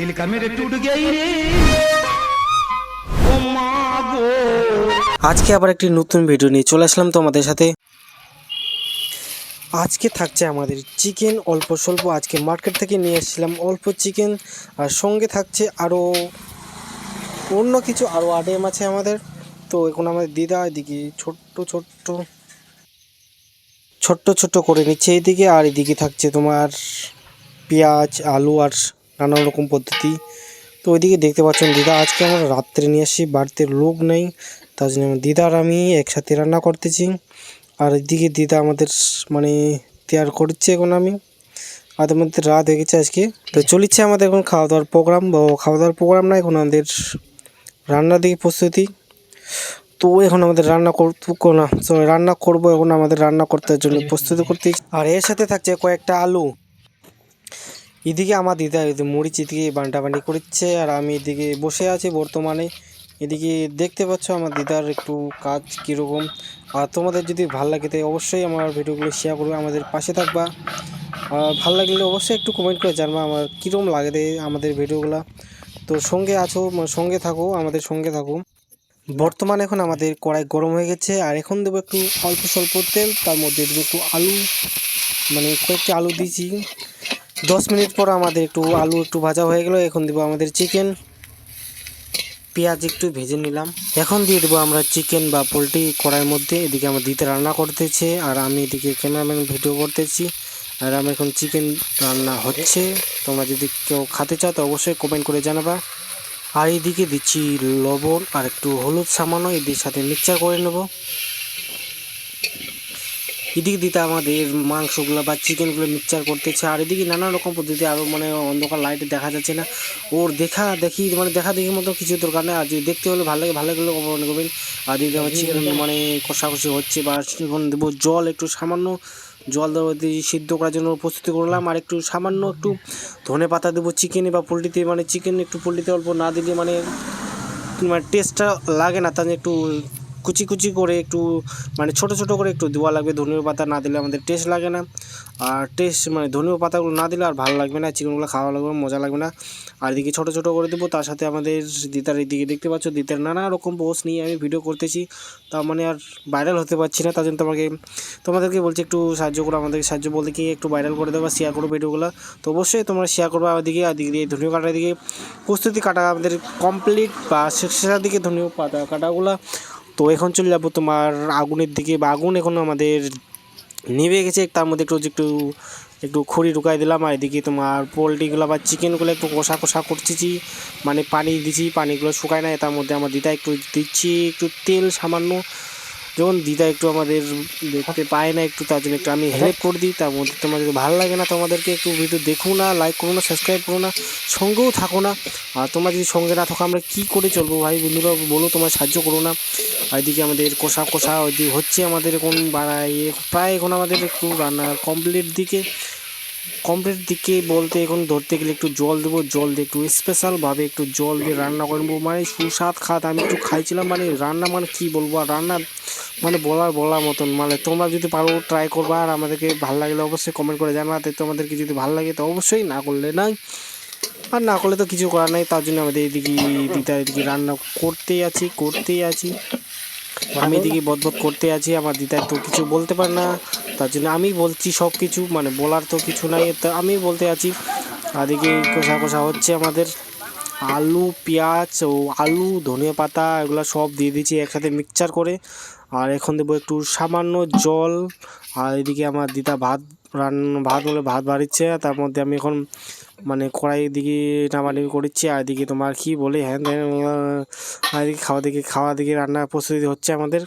दिल का मेरे टूट गई रे ओ माँ गो আজকে আবার একটি নতুন ভিডিও নিয়ে চলে আসলাম তোমাদের সাথে আজকে থাকছে আমাদের চিকেন অল্প স্বল্প আজকে মার্কেট থেকে নিয়ে এসেছিলাম অল্প চিকেন আর সঙ্গে থাকছে আরও অন্য কিছু আরও আইটেম আছে আমাদের তো এখন আমাদের দিদা এদিকে ছোট্ট ছোট্ট ছোট্ট ছোট্ট করে নিচ্ছে এইদিকে আর এদিকে থাকছে তোমার পেঁয়াজ আলু আর নানা রকম পদ্ধতি। তো ওইদিকে দেখতে পাচ্ছেন দিদা, আজকে আমরা রাত্রে নিয়ে আসি, বাড়িতে লোক নেই। তার জন্য আমার দিদা আর আমি একসাথে রান্না করতেছি। আর এদিকে দিদা আমাদের মানে তৈয়ার করছে এখন আমি। আমাদের মধ্যে রাত হয়ে গেছে আজকে। তো চলিচ্ছে আমাদের এখন খাওয়া দাওয়ার প্রোগ্রাম। বা খাওয়া দাওয়ার প্রোগ্রাম না, এখন আমাদের রান্নার দিকে প্রস্তুতি। তো এখন আমাদের রান্না করব না রান্না করব এখন আমাদের রান্না করতে জন্য প্রস্তুতি করতে। আর এর সাথে থাকছে কয়েকটা আলু। এদিকে আমার দিদা মরিচ এদিকে বান্টা বান্টি করছে আর আমি এদিকে বসে আছি বর্তমানে। এদিকে দেখতে পাচ্ছ আমার দিদার একটু কাজ কীরকম। আর তোমাদের যদি ভালো লাগে তাই অবশ্যই আমার ভিডিওগুলো শেয়ার করবে, আমাদের পাশে থাকবা। ভালো লাগলে অবশ্যই একটু কমেন্ট করে জানবা আমার কীরকম লাগে আমাদের ভিডিওগুলো। তো সঙ্গে আছো মানে সঙ্গে থাকো, আমাদের সঙ্গে থাকো। বর্তমানে এখন আমাদের কড়াই গরম হয়ে গেছে, আর এখন দেবো একটু অল্প স্বল্প তেল, তার মধ্যে দেবো একটু আলু মানে কয়েকটি আলু দিয়েছি। দশ মিনিট পর আমাদের একটু আলু একটু ভাজা হয়ে গেল, এখন দেবো আমাদের চিকেন পেঁয়াজ একটু ভেজে নিলাম। এখন দিয়ে দেবো আমরা চিকেন বা পোলট্রি কড়াইয়ের মধ্যে, এদিকে আমার দিতে রান্না করতেছে, আর আমি এদিকে ক্যামেরাম্যান ভিডিও করতেছি। আর আমার এখন চিকেন রান্না হচ্ছে, তোমরা যদি কেউ খেতে চাও তো অবশ্যই কমেন্ট করে জানাবা। আর এদিকে দিচ্ছি লবণ আর একটু হলুদ সামান্য এদিকে সাথে মিক্সচার করে নেব। এদিকে দিতে আমাদের মাংসগুলো বা চিকেনগুলো মিক্সচার করতেছে। আর এদিকে নানা রকম পদ্ধতি আরও মানে অন্ধকার লাইটে দেখা যাচ্ছে না। ওর দেখা দেখি মানে দেখা দেখি মতো কিছু দরকার নেই। আর যদি দেখতে হলে ভালো লাগে ভালো লাগলে মনে করবেন। আর দিদি আমার চিকেন মানে কষাকষি হচ্ছে বা এখন দেবো জল একটু সামান্য জল দিয়ে সিদ্ধ করার জন্য প্রস্তুতি করলাম। আর একটু সামান্য একটু ধনে পাতা দেবো চিকেনে বা পোলট্রিতে। মানে চিকেন একটু পোলট্রিতে অল্প না দিলে মানে মানে টেস্টটা লাগে না। তার একটু কুচি কুচি করে একটু মানে ছোট ছোট করে একটু দেওয়া লাগবে। ধনিয়া পাতা না দিলে আমাদের টেস্ট লাগে না। আর টেস্ট মানে ধনিয়া পাতাগুলো না দিলে আর ভালো লাগবে না। চিকেনগুলো খাওয়া লাগবে, মজা লাগবে না। আর এদিকে ছোটো ছোটো করে দেবো, তার সাথে আমাদের দিতার এদিকে দেখতে পাচ্ছ দিতার নানা রকম পোস্ট নিয়ে আমি ভিডিও করতেছি। তার মানে আর ভাইরাল হতে পারছি না, তার জন্য তোমাকে, তোমাদেরকে বলছি একটু সাহায্য করো, আমাদেরকে সাহায্য বলতে কি একটু ভাইরাল করে দেবো শেয়ার করো ভিডিওগুলো তো অবশ্যই তোমরা শেয়ার করবে আমার দিকে, আর দিকে দিয়ে ধনিয়া কাটার দিকে। প্রস্তুতি কাটা আমাদের কমপ্লিট বা শেষের দিকে ধনিয়া পাতা কাটাগুলো। তো এখন চলে যাব তোমার আগুনের দিকে বা আগুন এখন আমাদের নেবে গেছে, তার মধ্যে একটু একটু একটু খড়ি ঢুকাই দিলাম আর এদিকে তোমার পোলট্রিগুলো বা চিকেনগুলো একটু কষা কষা করতেছি মানে পানি দিছি, পানিগুলো শুকায় না তার মধ্যে আমার দিদা একটু দিচ্ছি, একটু তেল সামান্য যখন দিদা একটু আমাদের দেখতে পায় না একটু, তার জন্য একটু আমি হেল্প করে দিই। তার মধ্যে যদি ভালো লাগে না, তোমাদেরকে একটু ভিডিও দেখো না লাইক করো না সাবস্ক্রাইব করো না, সঙ্গেও থাকো না। আর তোমরা যদি সঙ্গে না থাকো, আমরা কী করে চলবো ভাই? বন্ধুরা, বলো, তোমার সাহায্য করো না। এদিকে আমাদের কষা কষা ওইদিকে হচ্ছে আমাদের এখন বাড়াই প্রায় এখন আমাদের একটু রান্না কমপ্লিট দিকে। কমপ্লিট দিকে বলতে এখন ধরতে গেলে একটু জল দেবো, জল দিয়ে একটু স্পেশালভাবে একটু জল দিয়ে রান্না করব মানে সুস্বাদ খাত আমি একটু খাইছিলাম মানে রান্না মানে কী বলব, আর রান্না মানে বলার বলার মতন। মানে তোমরা যদি পারো ট্রাই করবা, আর আমাদেরকে ভালো লাগলে অবশ্যই কমেন্ট করে জানাতে। তোমাদেরকে যদি ভালো লাগে তো অবশ্যই না করলে নাই আর না করলে তো কিছু করার নাই, তার জন্য আমাদের এদিকে দিদা এদিকে রান্না করতেই আছি করতেই আছি। আমি এদিকে বদবদ করতে আছি, আমার দিদার তো কিছু বলতে পার না, তার জন্য আমি বলছি সব কিছু মানে বলার তো কিছু নাই, তা আমি বলতে আছি। এদিকে কষা কষা হচ্ছে আমাদের আলু, পেঁয়াজ ও আলু, ধনিয়া পাতা, এগুলো সব দিয়ে দিয়েছি একসাথে মিক্সচার করে। আর এখন দেবো একটু সামান্য জল, আর এদিকে আমার দিদা ভাত রান, ভাত বলে ভাত বাড়িচ্ছে, তার মধ্যে আমি এখন মানে কড়াই দিকে নামালি করছি, আর এদিকে তোমার কি বলে হ্যাঁ এদিকে খাওয়া দিকে খাওয়া দিকে রান্না প্রস্তুতি হচ্ছে আমাদের।